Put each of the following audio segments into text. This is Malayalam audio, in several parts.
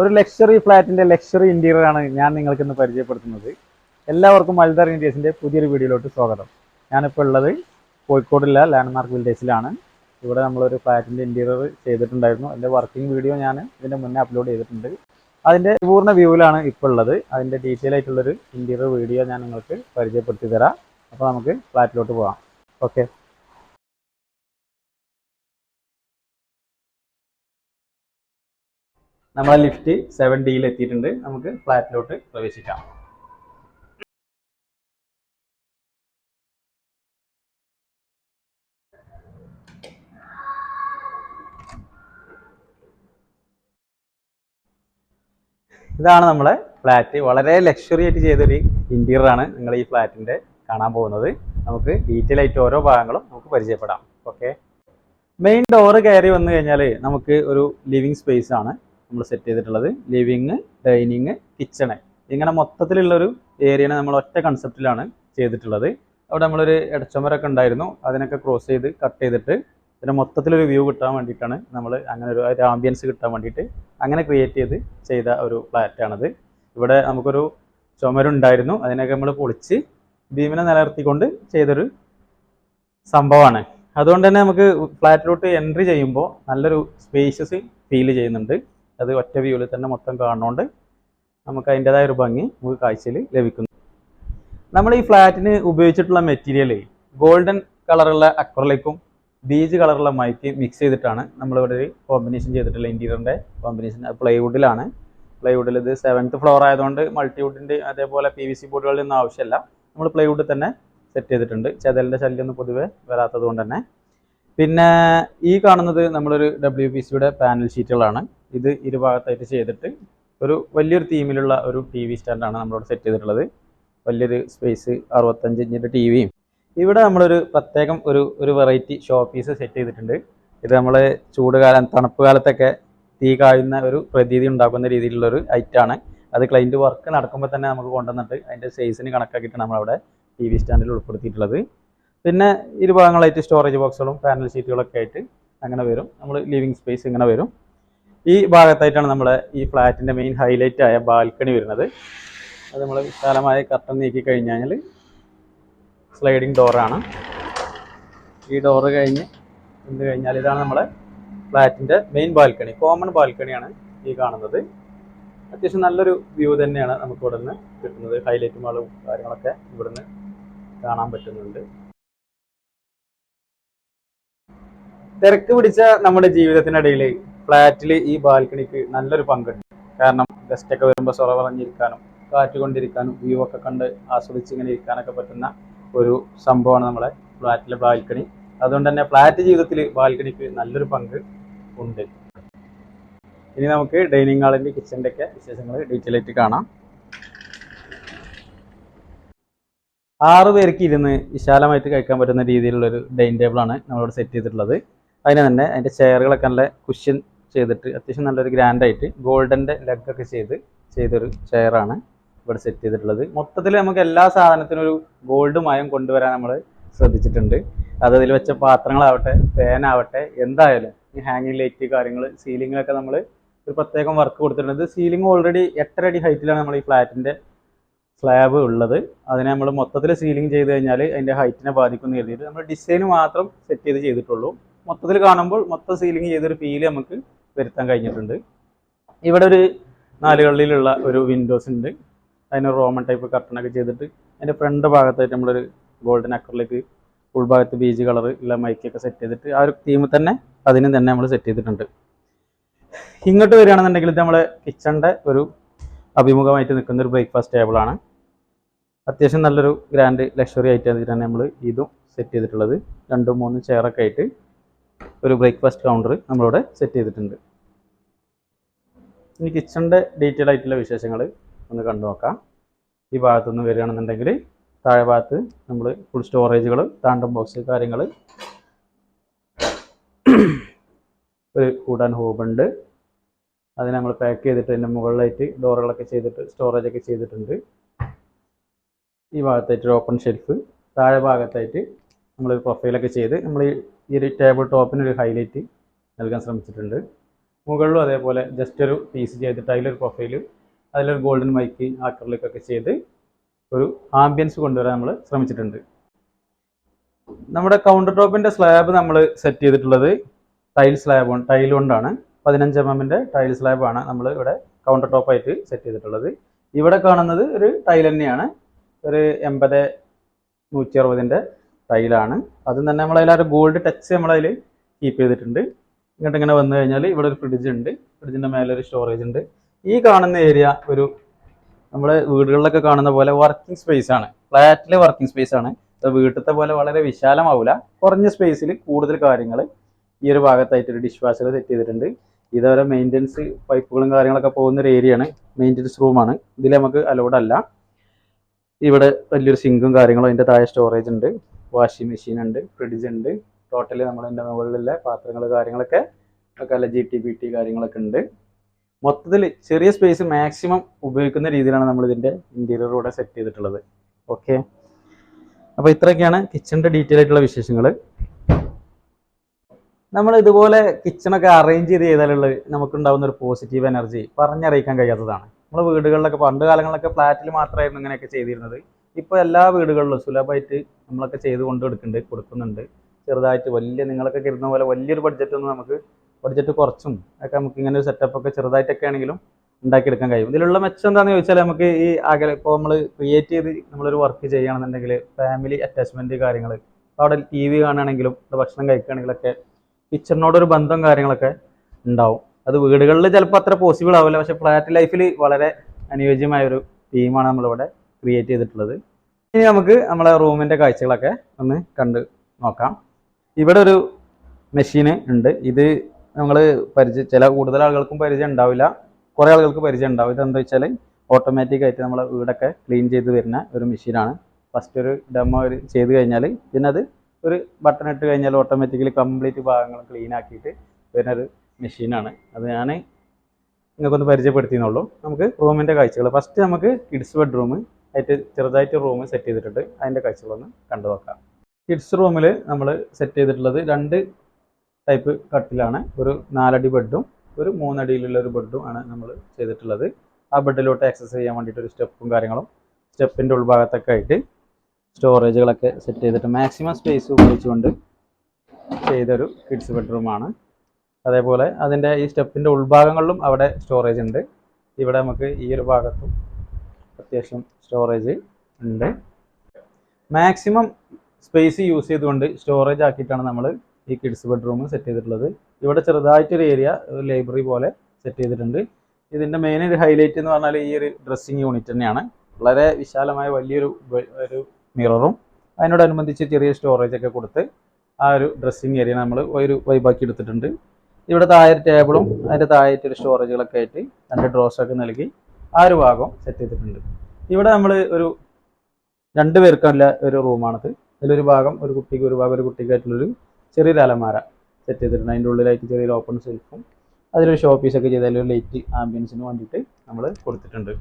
ഒരു ലക്ഷറി ഫ്ലാറ്റിന്റെ ലക്ഷറി ഇന്റീരിയർ ആണ് ഞാൻ നിങ്ങൾക്ക് ഇന്ന് പരിചയപ്പെടുത്തുന്നത്. എല്ലാവർക്കും മൽദാർ ഇന്ത്യസിന്റെ പുതിയൊരു വീഡിയോയിലോട്ട് സ്വാഗതം. ഞാനിപ്പോൾ ഉള്ളത് കോഴിക്കോടുള്ള ലാൻഡ്മാർക്ക് വില്ലേജിലാണ് ഇവിടെ നമ്മളൊരു ഫ്ലാറ്റിന്റെ ഇന്റീരിയർ ചെയ്തിട്ടുണ്ടായിരുന്നു. അതിന്റെ വർക്കിംഗ് വീഡിയോ ഞാൻ ഇതിന്റെ മുന്നേ അപ്ലോഡ് ചെയ്തിട്ടുണ്ട്. അതിന്റെ പൂർണ വ്യൂവിലാണ് ഇപ്പോൾ ഉള്ളത്. അതിന്റെ ഡീറ്റെയിൽ ആയിട്ടുള്ളൊരു ഇന്റീരിയർ വീഡിയോ ഞാൻ നിങ്ങൾക്ക് പരിചയപ്പെടുത്തി തരാം. അപ്പോൾ നമുക്ക് ഫ്ലാറ്റിലോട്ട് പോകാം. ഓക്കെ നമ്മളെ ലിഫ്റ്റ് സെവൻ ഡിയിൽ എത്തിയിട്ടുണ്ട്. നമുക്ക് ഫ്ലാറ്റിലോട്ട് പ്രവേശിക്കാം. ഇതാണ് നമ്മളെ ഫ്ലാറ്റ്. വളരെ ലക്ഷറി ആയിട്ട് ചെയ്തൊരു ഇന്റീരിയർ ആണ് നിങ്ങൾ ഈ ഫ്ലാറ്റിന്റെ കാണാൻ പോകുന്നത്. നമുക്ക് ഡീറ്റെയിൽ ആയിട്ട് ഓരോ ഭാഗങ്ങളും നമുക്ക് പരിചയപ്പെടാം. ഓക്കെ മെയിൻ ഡോറ് കയറി വന്നു കഴിഞ്ഞാൽ നമുക്ക് ഒരു ലിവിങ് സ്പേസ് ആണ്. നമ്മൾ സെറ്റ് ചെയ്തിട്ടുള്ളത് ലിവിങ് ഡൈനിങ് കിച്ചണ് ഇങ്ങനെ മൊത്തത്തിലുള്ള ഒരു ഏരിയനെ നമ്മൾ ഒറ്റ കൺസെപ്റ്റിലാണ് ചെയ്തിട്ടുള്ളത്. അവിടെ നമ്മളൊരു ഇടച്ചമരൊക്കെ ഉണ്ടായിരുന്നു. അതിനൊക്കെ ക്രോസ് ചെയ്ത് കട്ട് ചെയ്തിട്ട് പിന്നെ മൊത്തത്തിലൊരു വ്യൂ കിട്ടാൻ വേണ്ടിയിട്ടാണ് നമ്മൾ അങ്ങനെ ഒരു ഒരു ആംബിയൻസ് കിട്ടാൻ വേണ്ടിയിട്ട് അങ്ങനെ ക്രിയേറ്റ് ചെയ്ത് ചെയ്ത ഒരു ഫ്ലാറ്റാണത് ഇവിടെ നമുക്കൊരു ചുമരുണ്ടായിരുന്നു. അതിനൊക്കെ നമ്മൾ പൊളിച്ച് ഭീമിനെ നിലനിർത്തിക്കൊണ്ട് ചെയ്തൊരു സംഭവമാണ്. അതുകൊണ്ട് തന്നെ നമുക്ക് ഫ്ലാറ്റിലോട്ട് എൻട്രി ചെയ്യുമ്പോൾ നല്ലൊരു സ്പേഷ്യസ് ഫീൽ ചെയ്യുന്നുണ്ട്. അത് ഒറ്റ വ്യൂവിൽ തന്നെ മൊത്തം കാണുന്നതുകൊണ്ട് നമുക്ക് അതിന്റെതായ ഒരു ഭംഗി നമുക്ക് കാഴ്ചയിൽ ലഭിക്കുന്നു. നമ്മൾ ഈ ഫ്ലാറ്റിന് ഉപയോഗിച്ചിട്ടുള്ള മെറ്റീരിയൽ ഗോൾഡൻ കളറുള്ള അക്രലിക്കും ബീജ് കളറുള്ള മൈക്ക് മിക്സ് ചെയ്തിട്ടാണ് നമ്മളിവിടെ ഒരു കോമ്പിനേഷൻ ചെയ്തിട്ടുള്ള ഇന്റീരിയറിന്റെ കോമ്പിനേഷൻ പ്ലൈവുഡിലാണ് പ്ലൈവുഡിൽ ഇത് സെവൻത്ത് ഫ്ലോർ ആയതുകൊണ്ട് മൾട്ടിവുഡിന്റെ അതേപോലെ പി വി സി ബോർഡുകളിൽ ഒന്നും ആവശ്യമില്ല. നമ്മൾ പ്ലൈവുഡ് തന്നെ സെറ്റ് ചെയ്തിട്ടുണ്ട്. ചെതലിന്റെ ശല്യമൊന്നും പൊതുവെ വരാത്തത് കൊണ്ട് തന്നെ. പിന്നെ ഈ കാണുന്നത് നമ്മളൊരു ഡബ്ല്യു പി സിയുടെ പാനൽ ഷീറ്റുകളാണ് ഇത് ഇരുഭാഗത്തായിട്ട് ചെയ്തിട്ട് ഒരു വലിയൊരു തീമിലുള്ള ഒരു ടി വി സ്റ്റാൻഡാണ് നമ്മളിവിടെ സെറ്റ് ചെയ്തിട്ടുള്ളത്. വലിയൊരു സ്പേസ് അറുപത്തഞ്ച് ഇഞ്ചിന്റെ ടി വിയും ഇവിടെ നമ്മളൊരു പ്രത്യേകം ഒരു ഒരു വെറൈറ്റി ഷോ പീസ് സെറ്റ് ചെയ്തിട്ടുണ്ട്. ഇത് നമ്മൾ ചൂട് കാലം തണുപ്പ് കാലത്തൊക്കെ തീ കായുന്ന ഒരു പ്രതീതി ഉണ്ടാക്കുന്ന രീതിയിലുള്ളൊരു ഐറ്റാണ് അത് ക്ലൈന്റ് വർക്ക് നടക്കുമ്പോൾ തന്നെ നമുക്ക് കൊണ്ടുവന്നിട്ട് അതിന്റെ സൈസിന് കണക്കാക്കിയിട്ട് നമ്മളവിടെ ടി വി സ്റ്റാൻഡിൽ ഉൾപ്പെടുത്തിയിട്ടുള്ളത്. പിന്നെ ഇരുഭാഗങ്ങളായിട്ട് സ്റ്റോറേജ് ബോക്സുകളും പാനൽ ഷീറ്റുകളൊക്കെ ആയിട്ട് അങ്ങനെ വരും. നമ്മൾ ലിവിങ് സ്പേസ് ഇങ്ങനെ വരും. ഈ ഭാഗത്തായിട്ടാണ് നമ്മുടെ ഈ ഫ്ലാറ്റിന്റെ മെയിൻ ഹൈലൈറ്റ് ആയ ബാൽക്കണി വരുന്നത്. അത് നമ്മൾ വിശാലമായ കർട്ടൻ നീക്കി കഴിഞ്ഞാൽ സ്ലൈഡിങ് ഡോറാണ് ഈ ഡോറ് കഴിഞ്ഞ് എന്ത് കഴിഞ്ഞാൽ ഇതാണ് നമ്മുടെ ഫ്ലാറ്റിന്റെ മെയിൻ ബാൽക്കണി കോമൺ ബാൽക്കണിയാണ് ഈ കാണുന്നത്. അത്യാവശ്യം നല്ലൊരു വ്യൂ തന്നെയാണ് നമുക്ക് ഇവിടെ നിന്ന് കിട്ടുന്നത്. ഹൈലൈറ്റ് മാളും കാര്യങ്ങളൊക്കെ ഇവിടുന്ന് കാണാൻ പറ്റുന്നുണ്ട്. തിരക്ക് പിടിച്ച നമ്മുടെ ജീവിതത്തിനിടയിൽ ഫ്ലാറ്റിൽ ഈ ബാൽക്കണിക്ക് നല്ലൊരു പങ്കുണ്ട്. കാരണം ഗസ്റ്റ് ഒക്കെ വരുമ്പോൾ സൊറ പറഞ്ഞിരിക്കാനും കാറ്റ് കൊണ്ടിരിക്കാനും വ്യൂ ഒക്കെ കണ്ട് ആസ്വദിച്ച് ഇങ്ങനെ ഇരിക്കാനൊക്കെ പറ്റുന്ന ഒരു സംഭവമാണ് നമ്മുടെ ഫ്ലാറ്റിലെ ബാൽക്കണി. അതുകൊണ്ട് തന്നെ ഫ്ലാറ്റ് ജീവിതത്തിൽ ബാൽക്കണിക്ക് നല്ലൊരു പങ്ക് ഉണ്ട്. ഇനി നമുക്ക് ഡൈനിങ് ഹാളിന്റെ കിച്ചന്റെ ഒക്കെ വിശേഷങ്ങൾ ഡീറ്റെയിൽ ആയിട്ട് കാണാം. ആറ് പേർക്ക് ഇരുന്ന് വിശാലമായിട്ട് കഴിക്കാൻ പറ്റുന്ന രീതിയിലുള്ളൊരു ഡൈനിങ് ടേബിളാണ് നമ്മളിവിടെ സെറ്റ് ചെയ്തിട്ടുള്ളത്. അതിന് തന്നെ അതിന്റെ ചെയറുകളൊക്കെ നല്ല കുഷ്യൻ ചെയ്തിട്ട് അത്യാവശ്യം നല്ലൊരു ഗ്രാൻഡായിട്ട് ഗോൾഡന്റെ ലെഗൊക്കെ ചെയ്ത് ചെയ്തൊരു ചെയറാണ് ഇവിടെ സെറ്റ് ചെയ്തിട്ടുള്ളത്. മൊത്തത്തിൽ നമുക്ക് എല്ലാ സാധനത്തിനും ഒരു ഗോൾഡ് മയം കൊണ്ടുവരാൻ നമ്മൾ ശ്രദ്ധിച്ചിട്ടുണ്ട്. അത് അതിൽ വെച്ച പാത്രങ്ങളാവട്ടെ ഫാനാവട്ടെ എന്തായാലും ഈ ഹാങ്ങിങ് ലൈറ്റ് കാര്യങ്ങൾ സീലിങ്ങിലൊക്കെ നമ്മൾ ഒരു പ്രത്യേകം വർക്ക് കൊടുത്തിട്ടുണ്ട്. സീലിംഗ് ഓൾറെഡി എട്ടര അടി ഹൈറ്റിലാണ് നമ്മൾ ഈ ഫ്ലാറ്റിന്റെ സ്ലാബ് ഉള്ളത്. അതിനെ നമ്മൾ മൊത്തത്തിൽ സീലിംഗ് ചെയ്ത് കഴിഞ്ഞാൽ അതിന്റെ ഹൈറ്റിനെ ബാധിക്കുമെന്ന് കരുതിയിട്ട് നമ്മൾ ഡിസൈൻ മാത്രം സെറ്റ് ചെയ്ത് ചെയ്തിട്ടുള്ളൂ. മൊത്തത്തിൽ കാണുമ്പോൾ മൊത്തം സീലിംഗ് ചെയ്തൊരു ഫീൽ നമുക്ക് വരുത്താൻ കഴിഞ്ഞിട്ടുണ്ട്. ഇവിടെ ഒരു നാലുകളിലുള്ള ഒരു വിൻഡോസ് ഉണ്ട്. അതിന് റോമൻ ടൈപ്പ് കർട്ടനൊക്കെ ചെയ്തിട്ട് അതിന്റെ ഫ്രണ്ട് ഭാഗത്തായിട്ട് നമ്മളൊരു ഗോൾഡൻ അക്കറിലേക്ക് ഉൾഭാഗത്ത് ബീജ് കളർ ഉള്ള മൈക്കൊക്കെ സെറ്റ് ചെയ്തിട്ട് ആ ഒരു തീമിൽ തന്നെ അതിന് തന്നെ നമ്മൾ സെറ്റ് ചെയ്തിട്ടുണ്ട്. ഇങ്ങോട്ട് വരികയാണെന്നുണ്ടെങ്കിൽ ഇത് നമ്മളെ കിച്ചണിന്റെ ഒരു അഭിമുഖമായിട്ട് നിൽക്കുന്ന ഒരു ബ്രേക്ക്ഫാസ്റ്റ് ടേബിളാണ് അത്യാവശ്യം നല്ലൊരു ഗ്രാൻഡ് ലക്ഷറി ആയിട്ട് തന്നെ നമ്മൾ ഇതും സെറ്റ് ചെയ്തിട്ടുള്ളത്. രണ്ടും മൂന്നും ചെയറൊക്കെ ആയിട്ട് ഒരു ബ്രേക്ക്ഫാസ്റ്റ് കൗണ്ടർ നമ്മളിവിടെ സെറ്റ് ചെയ്തിട്ടുണ്ട്. ഇനി കിച്ചണിന്റെ ഡീറ്റെയിൽ ആയിട്ടുള്ള വിശേഷങ്ങൾ ഒന്ന് കണ്ടു നോക്കാം. ഈ ഭാഗത്തുനിന്ന് വരികയാണെന്നുണ്ടെങ്കിൽ താഴെ ഭാഗത്ത് നമ്മൾ ഫുൾ സ്റ്റോറേജുകൾ താണ്ടം ബോക്സ് കാര്യങ്ങൾ ഒരു കൂടാൻ ഹോബുണ്ട് അത് നമ്മൾ പാക്ക് ചെയ്തിട്ട് അതിന്റെ മുകളിലായിട്ട് ഡോറുകളൊക്കെ ചെയ്തിട്ട് സ്റ്റോറേജൊക്കെ ചെയ്തിട്ടുണ്ട്. ഈ ഭാഗത്തായിട്ട് ഒരു ഓപ്പൺ ഷെൽഫ് താഴെ ഭാഗത്തായിട്ട് നമ്മൾ പ്രൊഫൈലൊക്കെ ചെയ്ത് നമ്മൾ ഈ ഒരു ടേബിൾ ടോപ്പിന് ഒരു ഹൈലൈറ്റ് നൽകാൻ ശ്രമിച്ചിട്ടുണ്ട്. മുകളിലും അതേപോലെ ജസ്റ്റ് ഒരു പീസ് ചെയ്തിട്ട് അതിലൊരു പ്രൊഫൈൽ അതിലൊരു ഗോൾഡൻ മൈക്ക് ആക്രലിക്കൊക്കെ ചെയ്ത് ഒരു ആംബിയൻസ് കൊണ്ടുവരാൻ നമ്മൾ ശ്രമിച്ചിട്ടുണ്ട്. നമ്മുടെ കൗണ്ടർ ടോപ്പിന്റെ സ്ലാബ് നമ്മൾ സെറ്റ് ചെയ്തിട്ടുള്ളത് ടൈൽ സ്ലാബ് ടൈൽ കൊണ്ടാണ്. പതിനഞ്ച് എം എമ്മിന്റെ ടൈൽ സ്ലാബാണ് നമ്മൾ ഇവിടെ കൗണ്ടർ ടോപ്പായിട്ട് സെറ്റ് ചെയ്തിട്ടുള്ളത്. ഇവിടെ കാണുന്നത് ഒരു ടൈൽ തന്നെയാണ്. ഒരു എൺപത് നൂറ്റി അറുപതിന്റെ ടൈലാണ് അതും തന്നെ നമ്മൾ അതിലൊരു ഗോൾഡ് ടച്ച് നമ്മളതിൽ കീപ്പ് ചെയ്തിട്ടുണ്ട്. ഇങ്ങോട്ട് ഇങ്ങനെ വന്നു കഴിഞ്ഞാൽ ഇവിടെ ഒരു ഫ്രിഡ്ജ് ഉണ്ട്. ഫ്രിഡ്ജിന്റെ മേലെ ഒരു സ്റ്റോറേജ് ഉണ്ട്. ഈ കാണുന്ന ഏരിയ ഒരു നമ്മുടെ വീടുകളിലൊക്കെ കാണുന്ന പോലെ വർക്കിംഗ് സ്പേസ് ആണ്. ഫ്ലാറ്റിലെ വർക്കിംഗ് സ്പേസ് ആണ്. വീട്ടിലത്തെ പോലെ വളരെ വിശാലമാവില്ല കുറഞ്ഞ സ്പേസിൽ കൂടുതൽ കാര്യങ്ങൾ ഈ ഒരു ഭാഗത്തായിട്ട് ഒരു ഡിഷ് വാഷർ സെറ്റ് ചെയ്തിട്ടുണ്ട്. ഇതേപോലെ മെയിന്റനൻസ് പൈപ്പുകളും കാര്യങ്ങളൊക്കെ പോകുന്ന ഒരു ഏരിയയാണ് മെയിന്റനൻസ് റൂമാണ് ഇതിൽ നമുക്ക് അലോഡ് അല്ല. ഇവിടെ വലിയൊരു സിങ്കും കാര്യങ്ങളും അതിന്റെ താഴെ സ്റ്റോറേജ് ഉണ്ട്. വാഷിംഗ് മെഷീൻ ഉണ്ട്. ഫ്രിഡ്ജ് ഉണ്ട്. ടോട്ടലി നമ്മളതിന്റെ മുകളിലുള്ള പാത്രങ്ങൾ കാര്യങ്ങളൊക്കെ അല്ല ജി ടി ബി ടി കാര്യങ്ങളൊക്കെ ഉണ്ട്. മൊത്തത്തിൽ ചെറിയ സ്പേസ് മാക്സിമം ഉപയോഗിക്കുന്ന രീതിയിലാണ് നമ്മൾ ഇതിന്റെ ഇന്റീരിയർ ഇവിടെ സെറ്റ് ചെയ്തിട്ടുള്ളത്. ഓക്കെ അപ്പോൾ ഇത്രയൊക്കെയാണ് കിച്ചണിന്റെ ഡീറ്റെയിൽ ആയിട്ടുള്ള വിശേഷങ്ങൾ നമ്മൾ ഇതുപോലെ കിച്ചണൊക്കെ അറേഞ്ച് ചെയ്ത് ചെയ്താലുള്ള നമുക്കുണ്ടാവുന്ന ഒരു പോസിറ്റീവ് എനർജി പറഞ്ഞറിയിക്കാൻ കഴിയാത്തതാണ്. നമ്മൾ വീടുകളിലൊക്കെ പണ്ട് കാലങ്ങളിലൊക്കെ ഫ്ലാറ്റിൽ മാത്രമായിരുന്നു ഇങ്ങനെയൊക്കെ ചെയ്തിരുന്നത്. ഇപ്പോൾ എല്ലാ വീടുകളിലും സുലഭമായിട്ട് നമ്മളൊക്കെ ചെയ്ത് കൊണ്ട് കൊടുക്കുന്നുണ്ട് കൊടുക്കുന്നുണ്ട്. ചെറുതായിട്ട് വലിയ നിങ്ങളൊക്കെ കരുതുന്ന പോലെ വലിയൊരു ബഡ്ജറ്റ് ഒന്നും നമുക്ക് ബഡ്ജറ്റ് കുറച്ചും ഒക്കെ നമുക്ക് ഇങ്ങനെ ഒരു സെറ്റപ്പ് ഒക്കെ ചെറുതായിട്ടൊക്കെ ആണെങ്കിലും ഉണ്ടാക്കിയെടുക്കാൻ കഴിയും. ഇതിലുള്ള മെച്ചം എന്താണെന്ന് ചോദിച്ചാൽ നമുക്ക് ഈ അകലെ ഇപ്പോൾ നമ്മൾ ക്രിയേറ്റ് ചെയ്ത് നമ്മളൊരു വർക്ക് ചെയ്യുകയാണെന്നുണ്ടെങ്കിൽ ഫാമിലി അറ്റാച്ച്മെന്റ് കാര്യങ്ങൾ അവിടെ ടി വി കാണുകയാണെങ്കിലും ഭക്ഷണം കഴിക്കുകയാണെങ്കിലൊക്കെ കിച്ചണിനോടൊരു ബന്ധം കാര്യങ്ങളൊക്കെ ഉണ്ടാവും. അത് വീടുകളിൽ ചിലപ്പോൾ അത്ര പോസിബിൾ ആവില്ല. പക്ഷേ ഫ്ലാറ്റ് ലൈഫിൽ വളരെ അനുയോജ്യമായ ഒരു തീമാണ് നമ്മളിവിടെ ക്രിയേറ്റ് ചെയ്തിട്ടുള്ളത്. ഇനി നമുക്ക് നമ്മളെ റൂമിന്റെ കാഴ്ചകളൊക്കെ ഒന്ന് കണ്ട് നോക്കാം. ഇവിടെ ഒരു മെഷീൻ ഉണ്ട്. ഇത് നമ്മൾ പരിചയം ചില കൂടുതൽ ആളുകൾക്കും പരിചയം ഉണ്ടാവില്ല. കുറേ ആളുകൾക്ക് പരിചയം ഉണ്ടാവും. ഇതെന്താ വെച്ചാൽ ഓട്ടോമാറ്റിക് ആയിട്ട് നമ്മളെ വീടൊക്കെ ക്ലീൻ ചെയ്ത് വരുന്ന ഒരു മെഷീനാണ് ഫസ്റ്റ് ഒരു ഡെമോ ഒരു ചെയ്ത് കഴിഞ്ഞാൽ പിന്നെ അത് ഒരു ബട്ടൺ ഇട്ട് കഴിഞ്ഞാൽ ഓട്ടോമാറ്റിക്കലി കംപ്ലീറ്റ് ഭാഗങ്ങൾ ക്ലീൻ ആക്കിയിട്ട് വരുന്ന ഒരു മെഷീനാണ് അത് ഞാൻ നിങ്ങൾക്കൊന്ന് പരിചയപ്പെടുത്തിയെന്നുള്ളൂ. നമുക്ക് റൂമിന്റെ കാഴ്ചകൾ ഫസ്റ്റ് നമുക്ക് കിഡ്സ് ബെഡ്റൂം ആയിട്ട് ചെറുതായിട്ട് റൂം സെറ്റ് ചെയ്തിട്ടുണ്ട്. അതിന്റെ കാഴ്ചകളൊന്ന് കണ്ടു നോക്കാം കിഡ്സ് റൂമിൽ നമ്മൾ സെറ്റ് ചെയ്തിട്ടുള്ളത് രണ്ട് ടൈപ്പ് കട്ടിലാണ്. ഒരു നാലടി ബെഡും ഒരു മൂന്നടിയിലുള്ള ഒരു ബെഡും ആണ് നമ്മൾ ചെയ്തിട്ടുള്ളത്. ആ ബെഡിലോട്ട് ആക്സസ് ചെയ്യാൻ വേണ്ടിയിട്ട് ഒരു സ്റ്റെപ്പും കാര്യങ്ങളും സ്റ്റെപ്പിന്റെ ഉൾഭാഗത്തൊക്കെ ആയിട്ട് സ്റ്റോറേജുകളൊക്കെ സെറ്റ് ചെയ്തിട്ട് മാക്സിമം സ്പേസ് ഉപയോഗിച്ചുകൊണ്ട് ചെയ്തൊരു കിഡ്സ് ബെഡ്റൂമാണ് അതേപോലെ അതിന്റെ ഈ സ്റ്റെപ്പിന്റെ ഉൾഭാഗങ്ങളിലും അവിടെ സ്റ്റോറേജ് ഉണ്ട്. ഇവിടെ നമുക്ക് ഈ ഒരു ഭാഗത്തും അത്യാവശ്യം സ്റ്റോറേജ് ഉണ്ട്. മാക്സിമം സ്പേസ് യൂസ് ചെയ്തുകൊണ്ട് സ്റ്റോറേജ് ആക്കിയിട്ടാണ് നമ്മൾ ഈ കിഡ്സ് ബെഡ്റൂം സെറ്റ് ചെയ്തിട്ടുള്ളത്. ഇവിടെ ചെറുതായിട്ടൊരു ഏരിയ ലൈബ്രറി പോലെ സെറ്റ് ചെയ്തിട്ടുണ്ട്. ഇതിന്റെ മെയിൻ ഒരു ഹൈലൈറ്റ് എന്ന് പറഞ്ഞാൽ ഈ ഒരു ഡ്രസ്സിങ് യൂണിറ്റ് തന്നെയാണ്. വളരെ വിശാലമായ വലിയൊരു ഒരു മിററും അതിനോടനുബന്ധിച്ച് ചെറിയ സ്റ്റോറേജ് ഒക്കെ കൊടുത്ത് ആ ഒരു ഡ്രസ്സിങ് ഏരിയ നമ്മൾ ഒരു വൈബാക്കി എടുത്തിട്ടുണ്ട്. ഇവിടെ താഴെ ടേബിളും അതിന്റെ താഴെ ഒരു സ്റ്റോറേജുകളൊക്കെ ആയിട്ട് രണ്ട് ഡ്രോസൊക്കെ നൽകി ആ ഒരു ഭാഗം സെറ്റ് ചെയ്തിട്ടുണ്ട്. ഇവിടെ നമ്മൾ ഒരു രണ്ട് പേർക്കല്ല ഒരു റൂമാണത് അതിലൊരു ഭാഗം ഒരു കുട്ടിക്ക് ഒരു ഭാഗം ഒരു കുട്ടിക്കായിട്ടുള്ളൊരു ചെറിയൊരു അലമാര സെറ്റ് ചെയ്തിട്ടുണ്ട്. അതിന്റെ ഉള്ളിലായിട്ട് ചെറിയൊരു ഓപ്പൺ സെൽഫും അതിലൊരു ഷോ പീസൊക്കെ ചെയ്ത് അതിലൊരു ലൈറ്റ് ആംബിയൻസിന് വേണ്ടിയിട്ട് നമ്മൾ കൊടുത്തിട്ടുണ്ട്.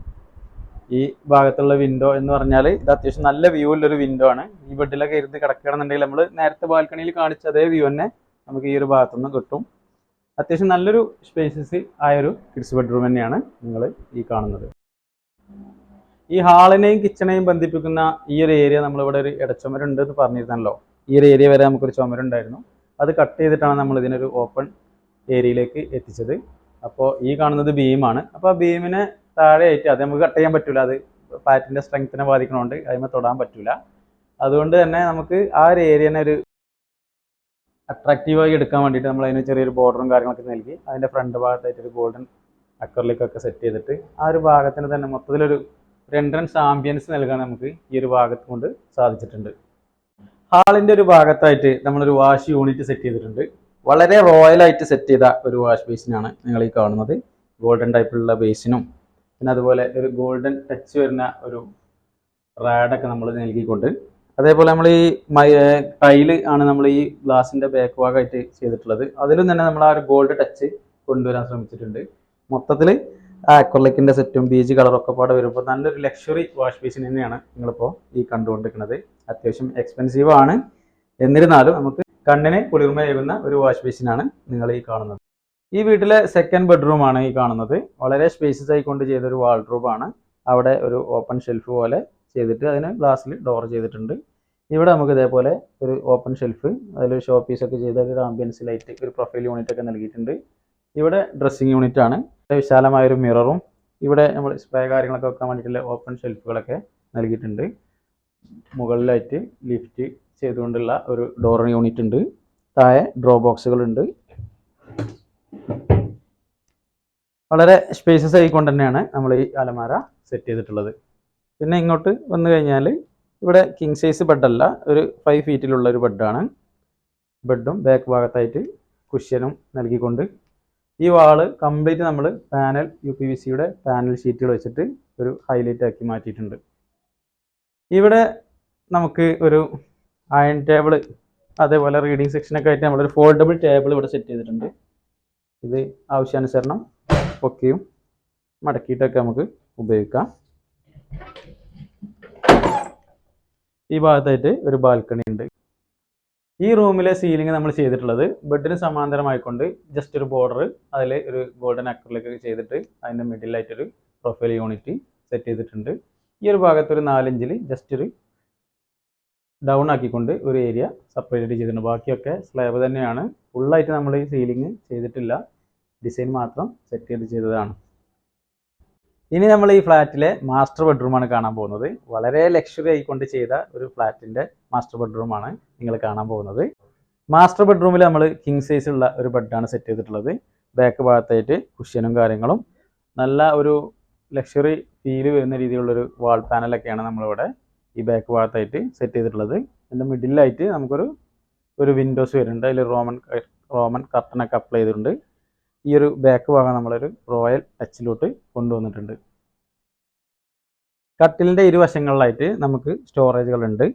ഈ ഭാഗത്തുള്ള വിൻഡോ എന്ന് പറഞ്ഞാൽ ഇത് അത്യാവശ്യം നല്ല വ്യൂ ഉള്ളൊരു വിൻഡോ ആണ്. ഈ ബെഡിലൊക്കെ ഇരുന്ന് കിടക്കുകയാണെന്നുണ്ടെങ്കിൽ നമ്മൾ നേരത്തെ ബാൽക്കണിയിൽ കാണിച്ച അതേ വ്യൂ തന്നെ നമുക്ക് ഈ ഒരു ഭാഗത്തുനിന്ന് കിട്ടും. അത്യാവശ്യം നല്ലൊരു സ്പേസസ് ആയൊരു കിഡ്സ് ബെഡ്റൂം തന്നെയാണ് നിങ്ങൾ ഈ കാണുന്നത്. ഈ ഹാളിനെയും കിച്ചണെയും ബന്ധിപ്പിക്കുന്ന ഈ ഒരു ഏരിയ നമ്മളിവിടെ ഒരു ഇടച്ചുമരുണ്ട് എന്ന് പറഞ്ഞിരുന്നല്ലോ. ഈ ഒരു ഏരിയ വരെ നമുക്കൊരു ചുമരുണ്ടായിരുന്നു. അത് കട്ട് ചെയ്തിട്ടാണ് നമ്മൾ ഇതിനൊരു ഓപ്പൺ ഏരിയയിലേക്ക് എത്തിച്ചത്. അപ്പോൾ ഈ കാണുന്നത് ബീമാണ് അപ്പോൾ ആ ബീമിന് താഴെയായിട്ട് അത് നമുക്ക് കട്ട് ചെയ്യാൻ പറ്റില്ല അത് പാറ്റിന്റെ സ്ട്രെങ്ത്തിനെ ബാധിക്കണോണ്ട് അതിന് തൊടാൻ പറ്റില്ല അതുകൊണ്ട് തന്നെ നമുക്ക് ആ ഒരു ഏരിയനെ ഒരു അട്രാക്റ്റീവായി എടുക്കാൻ വേണ്ടിയിട്ട് നമ്മൾ അതിന് ചെറിയൊരു ബോർഡറും കാര്യങ്ങളൊക്കെ നൽകി അതിന്റെ ഫ്രണ്ട് ഭാഗത്തായിട്ട് ഒരു ഗോൾഡൻ അക്കറിലേക്കൊക്കെ സെറ്റ് ചെയ്തിട്ട് ആ ഒരു ഭാഗത്തിന് തന്നെ മൊത്തത്തിലൊരു ഒരു എൻട്രൻസ് ആംബിയൻസ് നൽകാൻ നമുക്ക് ഈ ഒരു ഭാഗത്ത് കൊണ്ട് സാധിച്ചിട്ടുണ്ട്. ഹാളിന്റെ ഒരു ഭാഗത്തായിട്ട് നമ്മളൊരു വാഷ് യൂണിറ്റ് സെറ്റ് ചെയ്തിട്ടുണ്ട്. വളരെ റോയൽ ആയിട്ട് സെറ്റ് ചെയ്ത ഒരു വാഷ് ബേസിനാണ് നിങ്ങൾ ഈ കാണുന്നത്. ഗോൾഡൻ ടൈപ്പിലുള്ള ബേസിനും പിന്നെ അതുപോലെ ഒരു ഗോൾഡൻ ടച്ച് വരുന്ന ഒരു റാഡൊക്കെ നമ്മൾ നൽകിക്കൊണ്ട്. അതേപോലെ നമ്മൾ ഈ മൈ ടൈൽ ആണ് നമ്മൾ ഈ ഗ്ലാസിന്റെ ബാക്ക് ഭാഗമായിട്ട് ചെയ്തിട്ടുള്ളത്. അതിലും തന്നെ നമ്മൾ ആ ഒരു ഗോൾഡ് ടച്ച് കൊണ്ടുവരാൻ ശ്രമിച്ചിട്ടുണ്ട്. മൊത്തത്തിൽ ആ അക്രലിക്കിന്റെ സെറ്റും ബീജ് ഒക്കെ പാടെ വരുമ്പോൾ നല്ലൊരു ലക്ഷറി വാഷ് ബേസിൻ തന്നെയാണ് നിങ്ങളിപ്പോൾ ഈ കണ്ടുകൊണ്ടിരിക്കുന്നത്. അത്യാവശ്യം എക്സ്പെൻസീവ് ആണ്. എന്നിരുന്നാലും നമുക്ക് കണ്ണിന് കുളിർമയേകുന്ന ഒരു വാഷ് ബേസിനാണ് നിങ്ങൾ ഈ കാണുന്നത്. ഈ വീട്ടിലെ സെക്കൻഡ് ബെഡ്റൂം ആണ് ഈ കാണുന്നത്. വളരെ സ്പേസസ് ആയിക്കൊണ്ട് ചെയ്തൊരു ആണ്. അവിടെ ഒരു ഓപ്പൺ ഷെൽഫ് പോലെ ചെയ്തിട്ട് അതിന് ഗ്ലാസ്സിൽ ഡോർ ചെയ്തിട്ടുണ്ട്. ഇവിടെ നമുക്ക് ഇതേപോലെ ഒരു ഓപ്പൺ ഷെൽഫ് അതിലൊരു ഷോ പീസ് ഒക്കെ ചെയ്ത ഒരു ആംബിയൻസ് ലൈറ്റ് ഒരു പ്രൊഫൈൽ യൂണിറ്റ് ഒക്കെ നൽകിയിട്ടുണ്ട്. ഇവിടെ ഡ്രസ്സിങ് യൂണിറ്റ് ആണ്. ഇവിടെ വിശാലമായ ഒരു മിററും ഇവിടെ നമ്മൾ സ്പ്രേ കാര്യങ്ങളൊക്കെ വെക്കാൻ വേണ്ടിയിട്ടുള്ള ഓപ്പൺ ഷെൽഫുകളൊക്കെ നൽകിയിട്ടുണ്ട്. മുകളിലായിട്ട് ലിഫ്റ്റ് ചെയ്തുകൊണ്ടുള്ള ഒരു ഡോർ യൂണിറ്റ് ഉണ്ട്. താഴെ ഡ്രോ ബോക്സുകളുണ്ട് വളരെ സ്പേസസ് ആയിക്കൊണ്ട് തന്നെയാണ് നമ്മൾ ഈ അലമാര സെറ്റ് ചെയ്തിട്ടുള്ളത്. പിന്നെ ഇങ്ങോട്ട് വന്നു കഴിഞ്ഞാൽ ഇവിടെ കിങ് സൈസ് ബെഡല്ല ഒരു ഫൈവ് ഫീറ്റിലുള്ള ഒരു ബെഡാണ് ബെഡും ബാക്ക് ഭാഗത്തായിട്ട് കുഷ്യനും നൽകിക്കൊണ്ട് ഈ വാൾ കംപ്ലീറ്റ് നമ്മൾ പാനൽ യു പി വി സിയുടെ പാനൽ ഷീറ്റുകൾ വെച്ചിട്ട് ഒരു ഹൈലൈറ്റ് ആക്കി മാറ്റിയിട്ടുണ്ട്. ഇവിടെ നമുക്ക് ഒരു അയൺ ടേബിൾ അതേപോലെ റീഡിങ് സെക്ഷനൊക്കെ ആയിട്ട് നമ്മളൊരു ഫോൾഡബിൾ ടേബിൾ ഇവിടെ സെറ്റ് ചെയ്തിട്ടുണ്ട്. ഇത് ആവശ്യാനുസരണം പൊക്കിയും മടക്കിയിട്ടൊക്കെ നമുക്ക് ഉപയോഗിക്കാം. ഈ ഭാഗത്തായിട്ട് ഒരു ബാൽക്കണി ഉണ്ട്. ഈ റൂമിലെ സീലിംഗ് നമ്മൾ ചെയ്തിട്ടുള്ളത് ബെഡിന് സമാന്തരമായിക്കൊണ്ട് ജസ്റ്റ് ഒരു ബോർഡർ അതിൽ ഒരു ഗോൾഡൻ അക്രലിക് ചെയ്തിട്ട് അതിന്റെ മിഡിലായിട്ടൊരു പ്രൊഫൈൽ യൂണിറ്റ് സെറ്റ് ചെയ്തിട്ടുണ്ട്. ഈ ഒരു ഭാഗത്ത് ഒരു നാലിഞ്ചിൽ ജസ്റ്റ് ഒരു ഡൗൺ ആക്കിക്കൊണ്ട് ഒരു ഏരിയ സെപ്പറേറ്റ് ചെയ്തിട്ടുണ്ട്. ബാക്കിയൊക്കെ സ്ലാബ് തന്നെയാണ്. ഫുള്ളായിട്ട് നമ്മൾ ഈ സീലിംഗ് ചെയ്തിട്ടില്ല. ഡിസൈൻ മാത്രം സെറ്റ് ചെയ്ത് ചെയ്തതാണ്. ഇനി നമ്മൾ ഈ ഫ്ലാറ്റിലെ മാസ്റ്റർ ബെഡ്റൂമാണ് കാണാൻ പോകുന്നത്. വളരെ ലക്ഷറി ആയിക്കൊണ്ട് ചെയ്ത ഒരു ഫ്ലാറ്റിന്റെ മാസ്റ്റർ ബെഡ്റൂമാണ് നിങ്ങൾ കാണാൻ പോകുന്നത്. മാസ്റ്റർ ബെഡ്റൂമിൽ നമ്മൾ കിങ് സൈസ് ഉള്ള ഒരു ബെഡാണ് സെറ്റ് ചെയ്തിട്ടുള്ളത്. ബാക്ക് ഭാഗത്തായിട്ട് കുഷ്യനും കാര്യങ്ങളും. നല്ല ഒരു ലക്ഷറി ഫീൽ വരുന്ന രീതിയിലുള്ളൊരു വാൾ പാനലൊക്കെയാണ് നമ്മളിവിടെ ഈ ബാക്ക് ഭാഗത്തായിട്ട് സെറ്റ് ചെയ്തിട്ടുള്ളത്. അതിന്റെ മിഡിലായിട്ട് നമുക്കൊരു ഒരു വിൻഡോസ് വരുന്നുണ്ട്. അതിൽ റോമൻ റോമൻ കർട്ടനൊക്കെ അപ്ലൈ ചെയ്തിട്ടുണ്ട്. ഈ ഒരു ബാക്ക് ഭാഗം നമ്മളൊരു റോയൽ ടച്ചിലോട്ട് കൊണ്ടുവന്നിട്ടുണ്ട്. കട്ടിലിന്റെ ഇരുവശങ്ങളിലായിട്ട് നമുക്ക് സ്റ്റോറേജുകളുണ്ട്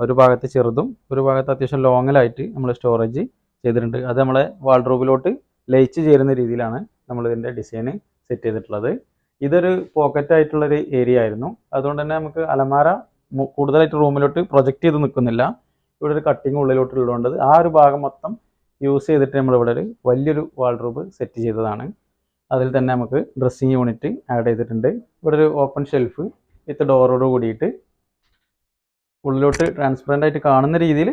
ഒരു ഭാഗത്ത് ചെറുതും ഒരു ഭാഗത്ത് അത്യാവശ്യം ലോങ്ങിലായിട്ട് നമ്മൾ സ്റ്റോറേജ് ചെയ്തിട്ടുണ്ട്. അത് നമ്മളെ വാൾഡ്രോബിലോട്ട് ലയിച്ച് ചേരുന്ന രീതിയിലാണ് നമ്മൾ ഡിസൈൻ സെറ്റ് ചെയ്തിട്ടുള്ളത്. ഇതൊരു പോക്കറ്റ് ആയിട്ടുള്ളൊരു ഏരിയ ആയിരുന്നു. അതുകൊണ്ട് തന്നെ നമുക്ക് അലമാര കൂടുതലായിട്ട് റൂമിലോട്ട് പ്രൊജക്റ്റ് ചെയ്ത് നിൽക്കുന്നില്ല ഇവിടെ ഒരു കട്ടിങ് ഉള്ളിലോട്ട് ഉള്ളതുകൊണ്ട് ആ ഒരു ഭാഗം മൊത്തം യൂസ് ചെയ്തിട്ട് നമ്മളിവിടെ ഒരു വലിയൊരു വാൾഡ്രോബ് സെറ്റ് ചെയ്തതാണ്. അതിൽ തന്നെ നമുക്ക് ഡ്രസ്സിങ് യൂണിറ്റ് ആഡ് ചെയ്തിട്ടുണ്ട്. ഇവിടെ ഒരു ഓപ്പൺ ഷെൽഫ് വിത്ത് ഡോറോട് കൂടിയിട്ട് ഉള്ളിലോട്ട് ട്രാൻസ്പെറന്റ് ആയിട്ട് കാണുന്ന രീതിയിൽ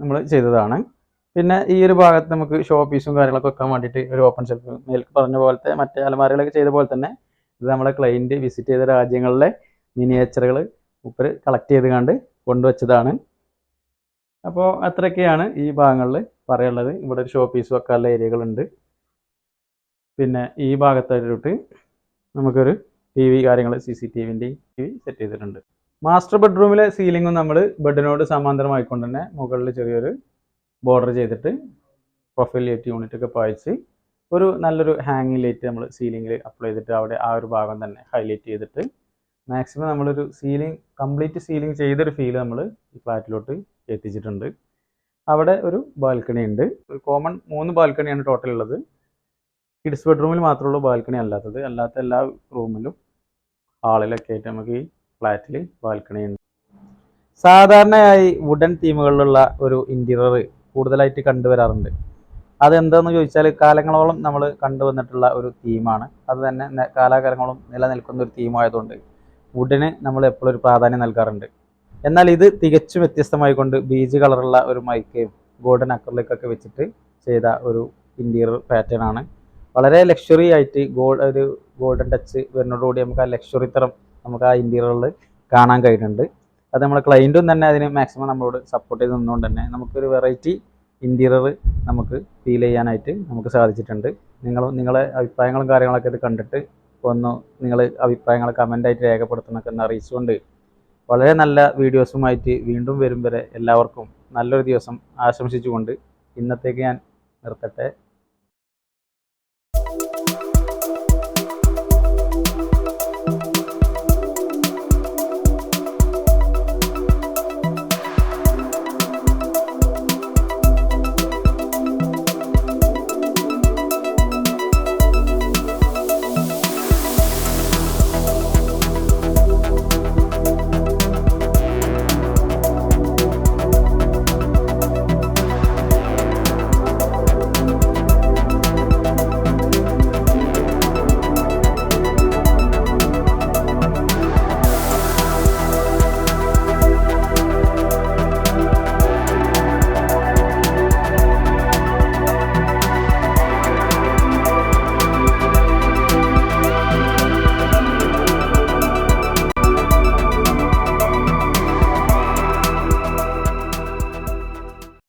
നമ്മൾ ചെയ്തതാണ്. പിന്നെ ഈ ഒരു ഭാഗത്ത് നമുക്ക് ഷോ പീസും കാര്യങ്ങളൊക്കെ വെക്കാൻ വേണ്ടിയിട്ട് ഒരു ഓപ്പൺ ഷെൽഫ് മേൽക്ക് പറഞ്ഞ പോലത്തെ മറ്റേ അലമാരകളൊക്കെ ചെയ്ത പോലെ തന്നെ ഇത് നമ്മളെ ക്ലൈന്റ് വിസിറ്റ് ചെയ്ത രാജ്യങ്ങളിലെ മിനിയേച്ചറുകൾ ഉപ്പർ കളക്ട് ചെയ്ത് കണ്ട് കൊണ്ടുവച്ചതാണ്. അപ്പോൾ അത്രയൊക്കെയാണ് ഈ ഭാഗങ്ങളിൽ പറയാനുള്ളത്. ഇവിടെ ഒരു ഷോ പീസ് വെക്കാനുള്ള ഏരിയകളുണ്ട് പിന്നെ ഈ ഭാഗത്തായിട്ട് നമുക്കൊരു ടി വി കാര്യങ്ങൾ സി സി ടി വിന്റെ ടി വി സെറ്റ് ചെയ്തിട്ടുണ്ട്. മാസ്റ്റർ ബെഡ്റൂമിലെ സീലിംഗും നമ്മൾ ബെഡിനോട് സമാന്തരമായിക്കൊണ്ട് തന്നെ മുകളിൽ ചെറിയൊരു ബോർഡർ ചെയ്തിട്ട് പ്രൊഫൈൽ ലൈറ്റ് യൂണിറ്റ് ഒക്കെ പായിച്ച് ഒരു നല്ലൊരു ഹാങ്ങിങ് ലൈറ്റ് നമ്മൾ സീലിംഗിൽ അപ്ലൈ ചെയ്തിട്ട് അവിടെ ആ ഒരു ഭാഗം തന്നെ ഹൈലൈറ്റ് ചെയ്തിട്ട് മാക്സിമം നമ്മളൊരു സീലിംഗ് കംപ്ലീറ്റ് സീലിംഗ് ചെയ്തൊരു ഫീൽ നമ്മൾ ഈ ഫ്ലാറ്റിലോട്ട് എത്തിച്ചിട്ടുണ്ട്. അവിടെ ഒരു ബാൽക്കണി ഉണ്ട്. ഒരു കോമൺ മൂന്ന് ബാൽക്കണിയാണ് ടോട്ടൽ ഉള്ളത്. കിഡ്സ് ബെഡ്റൂമിൽ മാത്രമുള്ള ബാൽക്കണി അല്ലാത്തത്. അല്ലാത്ത എല്ലാ റൂമിലും ഹാളിലൊക്കെ ആയിട്ട് നമുക്ക് ഈ ഫ്ലാറ്റിൽ ബാൽക്കണി ഉണ്ട്. സാധാരണയായി വുഡൻ തീമുകളിലുള്ള ഒരു ഇന്റീരിയർ കൂടുതലായിട്ട് കണ്ടുവരാറുണ്ട്. അതെന്താന്ന് ചോദിച്ചാൽ കാലങ്ങളോളം നമ്മൾ കണ്ടുവന്നിട്ടുള്ള ഒരു തീമാണ് അത് തന്നെ കാലാകാലങ്ങളും നിലനിൽക്കുന്ന ഒരു തീമായതുകൊണ്ട് വുഡിന് നമ്മൾ എപ്പോഴും ഒരു പ്രാധാന്യം നൽകാറുണ്ട്. എന്നാൽ ഇത് തികച്ചും വ്യത്യസ്തമായി കൊണ്ട് ബീജ് കളറുള്ള ഒരു മൈക്കയും ഗോൾഡൻ അക്രലിക്കൊക്കെ വെച്ചിട്ട് ചെയ്ത ഒരു ഇന്റീരിയർ പാറ്റേൺ ആണ്. വളരെ ലക്ഷറി ആയിട്ട് ഗോൾഡ് ഒരു ഗോൾഡൻ ടച്ച് വരുന്നതോടുകൂടി നമുക്ക് ആ ലക്ഷറി തരം നമുക്ക് ആ ഇന്റീരിയറിൽ കാണാൻ കഴിയുന്നുണ്ട് അത് നമ്മുടെ ക്ലയന്റും തന്നെ അതിന് മാക്സിമം നമ്മളോട് സപ്പോർട്ട് ചെയ്ത് നിന്നുകൊണ്ട് തന്നെ നമുക്കൊരു വെറൈറ്റി ഇന്റീരിയർ നമുക്ക് ഫീൽ ചെയ്യാനായിട്ട് നമുക്ക് സാധിച്ചിട്ടുണ്ട്. നിങ്ങൾ നിങ്ങളെ അഭിപ്രായങ്ങളും കാര്യങ്ങളൊക്കെ ഇത് കണ്ടിട്ട് ഒന്ന് നിങ്ങൾ അഭിപ്രായങ്ങൾ കമന്റായിട്ട് രേഖപ്പെടുത്തണമൊക്കെ ഒന്ന് അറിയിച്ചുകൊണ്ട് വളരെ നല്ല വീഡിയോസുമായിട്ട് വീണ്ടും വരും വരെ എല്ലാവർക്കും നല്ലൊരു ദിവസം ആശംസിച്ചുകൊണ്ട് ഇന്നത്തേക്ക് ഞാൻ നിർത്തട്ടെ.